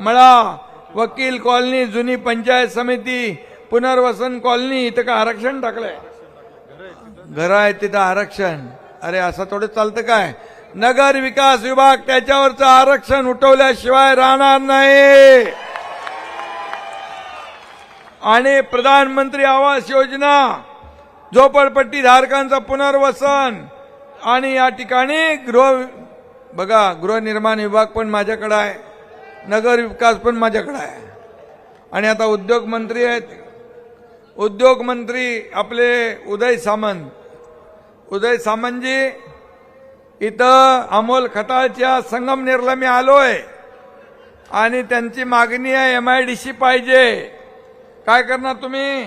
मळा वकील कॉलनी जुनी पंचायत समिती पुनर्वसन कॉलनी इथं का आरक्षण टाकलंय? घर आहे तिथं आरक्षण. अरे असं थोडं चालतं काय? नगर विकास विभाग त्याच्यावरचं आरक्षण उठवल्याशिवाय राहणार नाही. आणि प्रधानमंत्री आवास योजना झोपडपट्टी धारकांचं पुनर्वसन आणि या ठिकाणी गृह बघा गृहनिर्माण विभाग पण माझ्याकडे आहे. नगर विकास पण माझ्याकडं आहे. आणि आता उद्योग मंत्री आहेत. उद्योग मंत्री आपले उदय सामंत. उदय सामंतजी इथं अमोल खताळच्या संगमनेरला मी आलोय. आणि त्यांची मागणी आहे एम आय डी सी पाहिजे. काय करणार तुम्ही?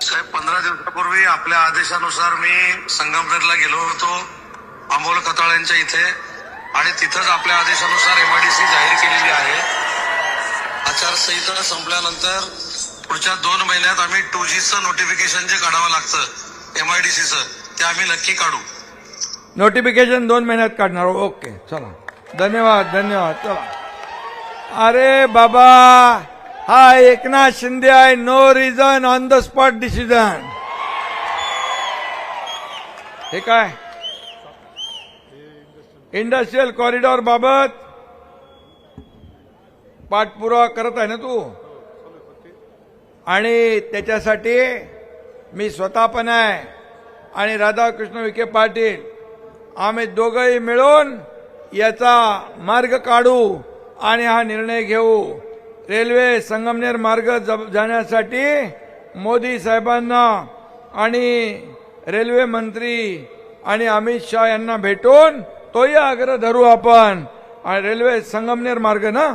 साहेब पंधरा दिवसापूर्वी आपल्या आदेशानुसार मी संगमनेरला गेलो होतो अमोल कताळ यांच्या इथे. आणि तिथंच आपल्या आदेशानुसार एमआयडीसी जाहीर केलेली आहे. आचारसंहिता संपल्यानंतर पुढच्या दोन महिन्यात आम्ही टू जीचं नोटिफिकेशन जे काढावं लागतं एमआयडीसीचं ते आम्ही नक्की काढू. नोटिफिकेशन दोन महिन्यात काढणार. ओके चला. धन्यवाद धन्यवाद. चला. अरे बाबा हा एकनाथ शिंदे आहे. No reason on the spot decision हे काय? इंडस्ट्रियल कॉरिडॉर बाबत पाठपुरावा करत आहे ना तू? आणि त्याच्यासाठी मी स्वतः पण आहे. आणि राधाकृष्ण विखे पाटील आम्ही दोघंही मिळून याचा मार्ग काढू आणि हा निर्णय घेऊ. रेल्वे संगमनेर मार्ग जाण्यासाठी मोदी साहेबांना आणि रेल्वे मंत्री आणि अमित शहा यांना भेटून तोही आग्रह धरू आपण आणि रेल्वे संगमनेर मार्ग ना